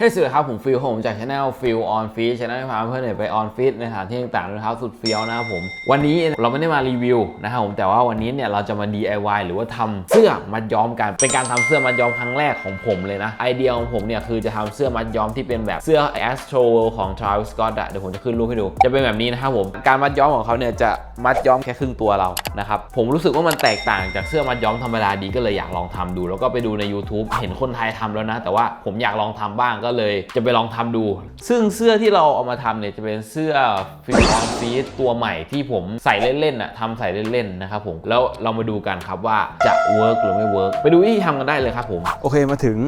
เฮ้ยสวัสดีครับ ผมฟิลผมจากช anel ฟิลออนฟีชช anel ที่พาเพื่อนไปออนฟีในสถานที่ต่างๆด้วยเท้าสุดเฟี้ยวนะครับผม วันนี้เราไม่ได้มารีวิวนะครับผมแต่ว่าวันนี้เนี่ยเราจะมา DIY หรือว่าทำเสื้อมัดย้อมกัน เป็นการทำเสื้อมัดย้อมครั้งแรกของผมเลยนะไอเดียของผมเนี่ยคือจะทำเสื้อมัดย้อมที่เป็นแบบเสื้อ Astro World ของ Travis Scott อะเดี๋ยวผมจะขึ้นรูปให้ดู จะเป็นแบบนี้นะครับผมการมัดย้อมของเขาเนี่ยจะมัดย้อมแค่ครึ่งตัวเรานะครับผมรู้สึกว่ามันแตกต่างจากเสื้อมัดย้อมธรรมดาดีก็เลยอยากลองทำดู แล้วก็ไปดูใน YouTube เห็นคนไทยทำแล้วนะ แต่ว่าผมอยากลองทำบ้างก็เลยจะไปลองทำดู ซึ่งเสื้อที่เราเอามาทำเนี่ยจะเป็นเสื้อฟิลออนฟีดตัวใหม่ที่ผมใส่เล่นๆอะทำใส่เล่นๆนะครับผมแล้วเรามาดูกันครับว่าจะเวิร์กหรือไม่เวิร์กไปดูวิธีทำกันได้เลยครับผมโอเคมาถึง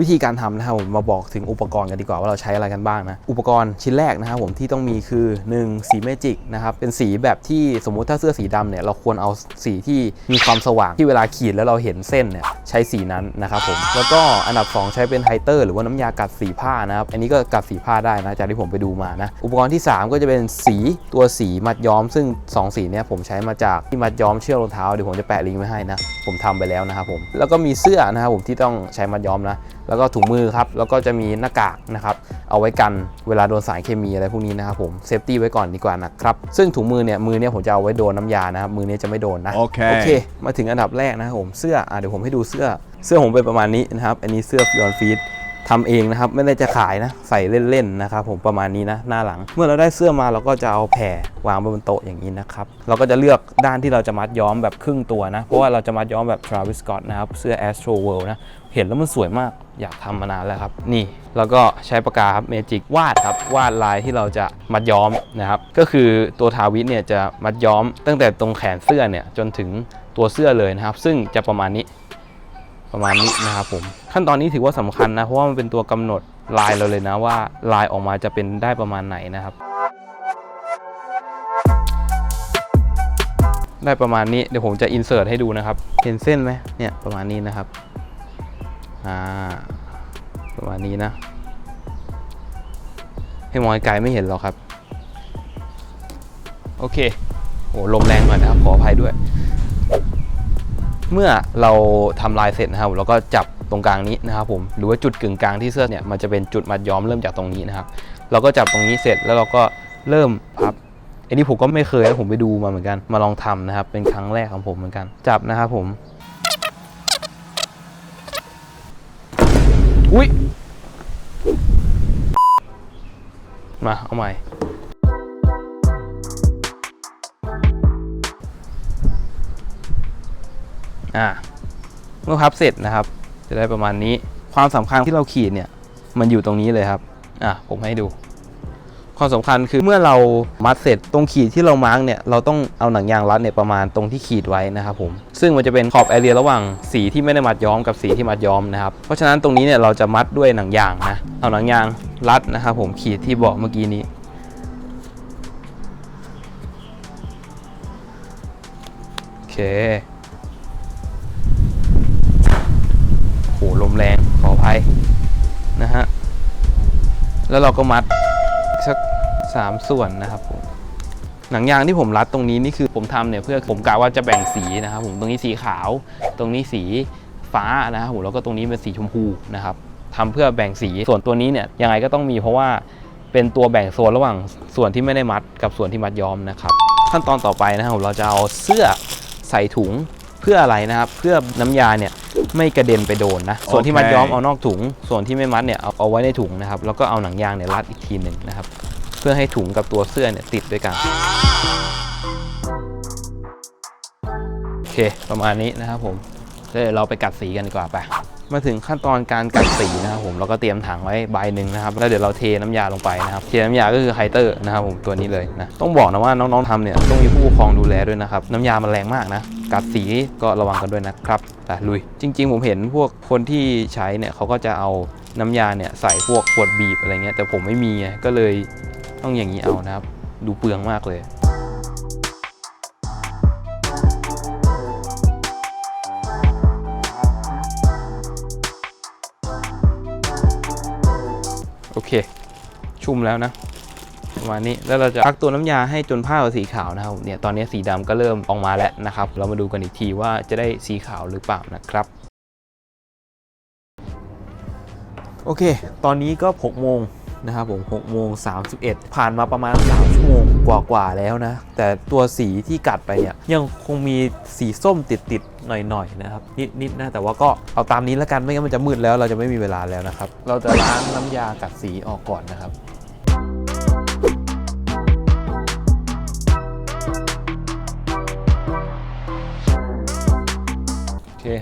วิธีการทำนะครับผมมาบอกถึงอุปกรณ์กันดีกว่าว่าเราใช้อะไรกันบ้างนะ อุปกรณ์ชิ้นแรกนะครับผมที่ต้องมีคือ1สีเมจิกนะครับเป็นสีแบบที่สมมุติถ้าเสื้อสีดำเนี่ยเราควรเอาสีที่มีความสว่างที่เวลาขีดแล้วเราเห็นเส้นเนี่ยใช้สีนั้นนะครับผมแล้วก็อันดับ 2 ใช้เป็นไฮเตอร์หรือว่าน้ำยากัดสีผ้านะครับอันนี้ก็กัดสีผ้าได้นะจากที่ผมไปดูมานะอุปกรณ์ที่ 3 ก็จะเป็นสีตัวสีมัดย้อม ซึ่ง 2 สีเนี่ยผมใช้มาจากที่มัดย้อมเชือกรองเท้าเดี๋ยวผมจะแปะลิงก์ไว้ให้นะผมทำไปแล้วนะครับผมแล้วก็มีเสื้อนะครับผมที่ต้องใช้มัดย้อมนะแล้วก็ถุงมือครับแล้วก็จะมีหน้ากากนะครับเอาไว้กันเวลาโดนสารเคมีอะไรพวกนี้นะครับผมเซฟตี้ไว้ก่อนดีกว่านะครับซึ่งถุงมือเนี่ยมือเนี่ยผมจะเอาไว้โดนน้ำยานะครับมือเนี้จะไม่โดนนะโอเคโอเค มาถึงอันดับแรกนะครับผมเสื้ออะเดี๋ยวผมให้ดูเสื้อเสื้อผมเป็นประมาณนี้นะครับอันนี้เสื้อฟิออนฟีด ทำเองนะครับ ไม่ได้จะขายนะ ใส่เล่นๆนะครับ ผมประมาณนี้นะหน้าหลัง เมื่อเราได้เสื้อมาเราก็จะเอาแผ่วางบนโต๊ะอย่างนี้นะครับเราก็จะเลือกด้านที่เราจะมัดย้อมแบบครึ่งตัวนะ เพราะว่าเราจะมัดย้อมแบบ Travis Scott นะครับ เสื้อ Astro World นะเห็นแล้วมันสวยมากอยากทำมานานแล้วครับ นี่แล้วก็ใช้ปากกาครับเมจิกวาดครับ วาดลายที่เราจะมัดย้อมนะครับ ก็คือตัวทาวิสเนี่ยจะมัดย้อมตั้งแต่ตรงแขนเสื้อเนี่ยจนถึงตัวเสื้อเลยนะครับ ซึ่งจะประมาณนี้ ประมาณนี้นะครับผมขั้นตอนนี้ถือว่าสำคัญนะเพราะว่ามันเป็นตัวกำหนดลายเราเลยนะว่าลายออกมาจะเป็นได้ประมาณไหนนะครับ ได้ประมาณนี้เดี๋ยวผมจะอินเสิร์ตให้ดูนะครับ เห็นเส้นไหมเนี่ยประมาณนี้นะครับอ่าประมาณนี้นะ ให้มองไกลไม่เห็นหรอกครับ โอเคโอ้ลมแรงหน่อยนะครับขออภัยด้วย เมื่อเราทำลายเสร็จนะครับเราก็จับตรงกลางนี้นะครับผมหรือว่าจุดกึ่งกลางที่เสื้อเนี่ยมันจะเป็นจุดมัดย้อมเริ่มจากตรงนี้นะครับ เราก็จับตรงนี้เสร็จแล้วเราก็เริ่มพับอันนี้ผมก็ไม่เคยแล้วผมไปดูมาเหมือนกันมาลองทำนะครับ เป็นครั้งแรกของผมเหมือนกัน จับนะครับผม อุ้ยมาเอาใหม่ อ่าเมื่อพับเสร็จนะครับ จะได้ประมาณนี้ ความสำคัญที่เราขีดเนี่ย มันอยู่ตรงนี้เลยครับ อะผมให้ดู ความสำคัญคือเมื่อเรามัดเสร็จตรงขีดที่เรามาร์กเนี่ย เราต้องเอาหนังยางรัดเนี่ยประมาณตรงที่ขีดไว้นะครับผม ซึ่งมันจะเป็นขอบแอเรียระหว่างสีที่ไม่ได้มัดย้อมกับสีที่มัดย้อมนะครับ เพราะฉะนั้นตรงนี้เนี่ยเราจะมัดด้วยหนังยางนะ เอาหนังยางรัดนะครับผมขีดที่บอกเมื่อกี้นี้โอเค ลมแรงขออภัยนะฮะ แล้วเราก็มัดสักสามส่วนนะครับผมหนังยางที่ผมรัดตรงนี้นี่คือผมทำเนี่ยเพื่อผมกะว่าจะแบ่งสีนะครับผมตรงนี้สีขาว ตรงนี้สีฟ้านะครับผมแล้วก็ตรงนี้เป็นสีชมพูนะครับทำเพื่อแบ่งสีส่วนตัวนี้เนี่ยยังไงก็ต้องมีเพราะว่าเป็นตัวแบ่งโซนระหว่างส่วนที่ไม่ได้มัดกับส่วนที่มัดย้อมนะครับ ขั้นตอนต่อไปนะครับเราจะเอาเสื้อใส่ถุงเพื่ออะไรนะครับ เพื่อน้ำยาเนี่ย ไม่กระเด็นไปโดนนะ ส่วนที่มัดย้อมเอานอกถุง ส่วนที่ไม่มัดเนี่ยเอาเอาไว้ในถุงนะครับ แล้วก็เอาหนังยางเนี่ยรัดอีกทีหนึ่งนะครับ เพื่อให้ถุงกับตัวเสื้อเนี่ยติดด้วยกัน โอเค ประมาณนี้นะครับผมเดี๋ยวเราไปกัดสีกันดีกว่าไปมาถึงขั้นตอนการกัดสีนะครับผมเราก็เตรียมถังไว้ใบหนึ่งนะครับแล้วเดี๋ยวเราเทน้ำยาลงไปนะครับเทน้ำยาก็คือไฮเตอร์นะครับผมตัวนี้เลยนะต้องบอกนะว่าน้องๆทำเนี่ยต้องมีผู้ปกครองดูแลด้วยนะครับน้ำยามันแรงมากนะกัดสีก็ระวังกันด้วยนะครับ ไปลุย จริง ๆ ผมเห็นพวกคนที่ใช้เนี่ยเขาก็จะเอาน้ำยาเนี่ยใส่พวกขวดบีบอะไรเงี้ยแต่ผมไม่มีก็เลยต้องอย่างนี้เอานะครับ ดูเปลืองมากเลยโอเค ชุ่มแล้วนะ ประมาณนี้ แล้วเราจะพักตัวน้ำยาให้จนผ้าสีขาวนะครับเนี่ยตอนนี้สีดำก็เริ่มออกมาแล้วนะครับ เรามาดูกันอีกทีว่าจะได้สีขาวหรือเปล่านะครับโอเค ตอนนี้ก็ 6 โมงนะครับผม6โมง31 ผ่านมาประมาณ 3 ชั่วโมงกว่าๆแล้วนะ แต่ตัวสีที่กัดไปเนี่ย ยังคงมีสีส้มติดๆ หน่อยๆ นะครับ นิดๆ นะ แต่ว่าก็เอาตามนี้แล้วกัน ไม่งั้นมันจะมืดแล้ว เราจะไม่มีเวลาแล้วนะครับ เราจะล้างน้ำยากัดสีออกก่อนนะครับ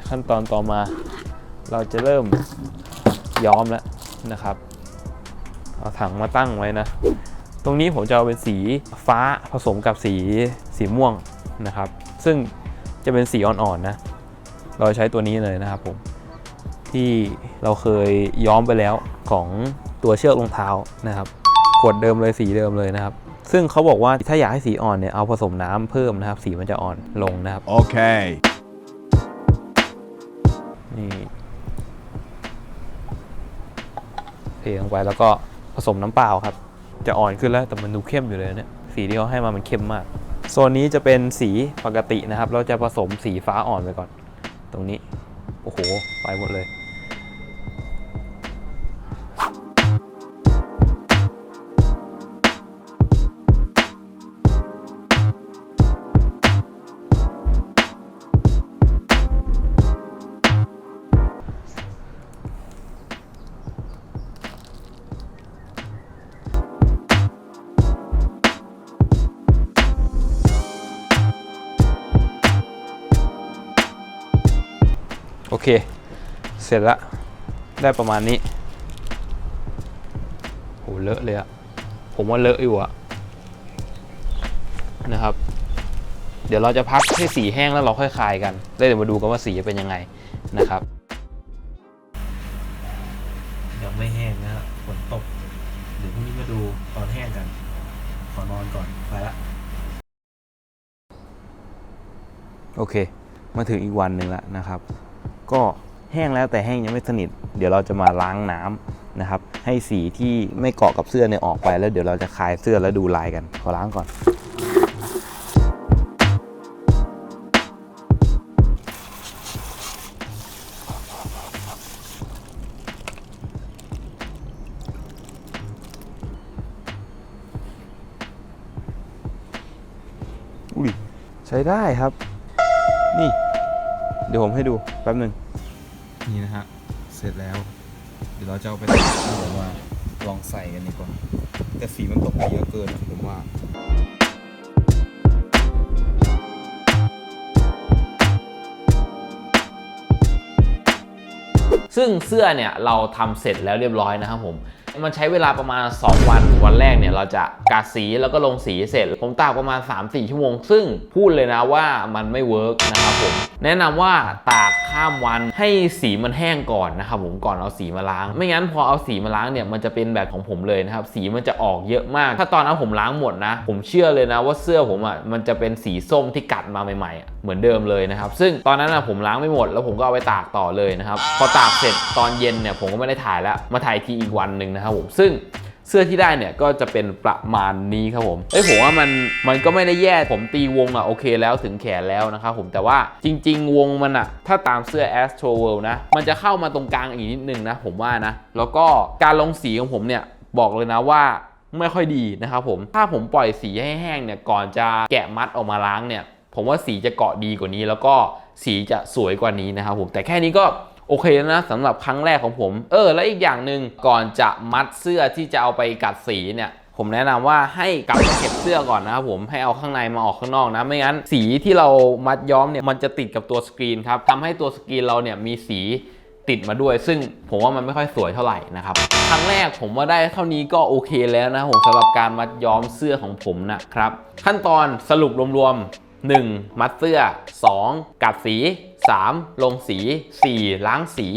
ขั้นตอนต่อมา เราจะเริ่มย้อมแล้วนะครับ เอาถังมาตั้งไว้นะ ตรงนี้ผมจะเอาเป็นสีฟ้าผสมกับสีสีม่วงนะครับ ซึ่งจะเป็นสีอ่อนๆนะ เราใช้ตัวนี้เลยนะครับผมที่เราเคยย้อมไปแล้วของตัวเชือกรองเท้านะครับขวดเดิมเลยสีเดิมเลยนะครับ ซึ่งเขาบอกว่าถ้าอยากให้สีอ่อนเนี่ยเอาผสมน้ำเพิ่มนะครับ สีมันจะอ่อนลงนะครับ Okay. นี่เทลงไปแล้วก็ผสมน้ำเปล่าครับ จะอ่อนขึ้นแล้วแต่มันดูเข้มอยู่เลยเนี่ยสีที่เขาให้มามันเข้มมากโซนนี้จะเป็นสีปกตินะครับ เราจะผสมสีฟ้าอ่อนไปก่อน ตรงนี้ โอ้โห ไปหมดเลย เค เสร็จแล้วได้ประมาณนี้โหเลอะเลยอะผมว่าเลอะอยู่อะนะครับ เดี๋ยวเราจะพักให้สีแห้งแล้วเราค่อยคลายกันแล้วเดี๋ยวมาดูกันว่าสีจะเป็นยังไงนะครับยังไม่แห้งนะฮะฝนตกเดี๋ยวพรุ่งนี้มาดูตอนแห้งกันขอนอนก่อนไปละโอเค มาถึงอีกวันหนึ่งแล้วนะครับ ก็แห้งแล้วแต่แห้งยังไม่สนิท เดี๋ยวเราจะมาล้างน้ำนะครับ ให้สีที่ไม่เกาะกับเสื้อเนี่ยออกไปแล้วเดี๋ยวเราจะคลายเสื้อแล้วดูลายกัน ขอล้างก่อนอุ้ยใช้ได้ครับ นี่ ดี๋ยวผมให้ดูแป๊บหนึ่งนี่นะฮะ เสร็จแล้ว เดี๋ยวเราจะเอาไปตัดแล้วผมว่าลองใส่กันดีกว่า แต่สีมันตกไปเยอะเกินอะผมว่าซึ่งเสื้อเนี่ยเราทำเสร็จแล้วเรียบร้อยนะครับผม มันใช้เวลาประมาณ 2 วัน วันแรกเนี่ยเราจะกาสีแล้วก็ลงสีเสร็จ ผมตากประมาณ 3-4 ชั่วโมง ซึ่งพูดเลยนะว่ามันไม่เวิร์กนะครับผม แนะนำว่าตากข้ามวันให้สีมันแห้งก่อนนะครับผมก่อนเอาสีมาล้าง ไม่งั้นพอเอาสีมาล้างเนี่ยมันจะเป็นแบบของผมเลยนะครับสีมันจะออกเยอะมาก ถ้าตอนนั้นผมล้างหมดนะ ผมเชื่อเลยนะว่าเสื้อผมอะมันจะเป็นสีส้มที่กัดมาใหม่ๆ เหมือนเดิมเลยนะครับซึ่งตอนนั้นนะผมล้างไม่หมด แล้วผมก็เอาไปตากต่อเลยนะครับพอตากเสร็จตอนเย็นเนี่ยผมก็ไม่ได้ถ่ายแล้วมาถ่ายทีอีกวันหนึ่งนะครับผมซึ่งเสื้อที่ได้เนี่ยก็จะเป็นประมาณนี้ครับผมเอ้ยผมว่ามันมันก็ไม่ได้แย่ผมตีวงอะโอเคแล้วถึงแขนแล้วนะครับผมแต่ว่าจริง ๆ วงมันอะถ้าตามเสื้อ Astro World นะ มันจะเข้ามาตรงกลางอีกนิดนึงนะ ผมว่านะ แล้วก็การลงสีของผมเนี่ยบอกเลยนะว่าไม่ค่อยดีนะครับผมถ้าผมปล่อยสีให้แห้งเนี่ยก่อนจะแกะมัดออกมาล้างเนี่ย ผมว่าสีจะเกาะดีกว่านี้ แล้วก็สีจะสวยกว่านี้นะครับผมแต่แค่นี้ก็ โอเคแล้วนะสำหรับครั้งแรกของผม เออ และอีกอย่างหนึ่งก่อนจะมัดเสื้อที่จะเอาไปกัดสีเนี่ยผมแนะนำว่าให้กลับมาเก็บเสื้อก่อนนะครับผมให้เอาข้างในมาออกข้างนอกนะ ไม่งั้นสีที่เรามัดย้อมเนี่ยมันจะติดกับตัวสกรีนครับทำให้ตัวสกรีนเราเนี่ยมีสีติดมาด้วย ซึ่งผมว่ามันไม่ค่อยสวยเท่าไหร่นะครับครั้งแรกผมว่าได้เท่านี้ก็โอเคแล้วนะผมสำหรับการมัดย้อมเสื้อของผมนะครับขั้นตอนสรุปรวมๆ 1. มัดเสื้อ 2. กัดสี 3. ลงสี 4. ล้างสี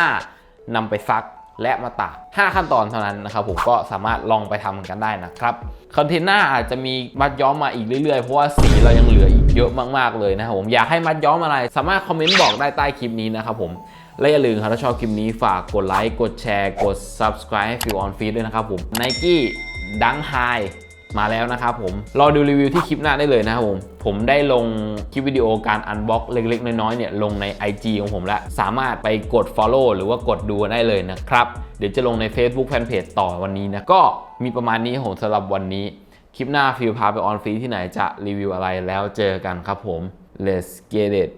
5. นำไปซักและมาตาก 5 ขั้นตอนเท่านั้นนะครับผมก็สามารถลองไปทำกันได้นะครับคอนเทนต์หน้าอาจจะมีมัดย้อมมาอีกเรื่อยๆ เพราะว่าสีเรายังเหลืออีกเยอะมากๆเลยนะครับผมอยากให้มัดย้อมอะไร สามารถคอมเมนต์บอกได้ใต้คลิปนี้นะครับผมและอย่าลืมครับถ้าชอบคลิปนี้ฝากกดไลค์กดแชร์ กด subscribe ให้ Feel on Feed ด้วยนะครับผม Nike ดังไฮ มาแล้วนะครับผม รอดูรีวิวที่คลิปหน้าได้เลยนะครับผม ผมได้ลงคลิปวิดีโอการอันบ็อกเล็กๆ น้อยๆเนี่ยลงใน IG ของผมแล้ว สามารถไปกด Follow หรือว่ากดดูได้เลยนะครับ เดี๋ยวจะลงใน Facebook Fanpage ต่อวันนี้นะ ก็มีประมาณนี้ผมสำหรับวันนี้ คลิปหน้าฟิลพาไปออนฟรีที่ไหนจะรีวิวอะไรแล้วเจอกันครับผม let's get it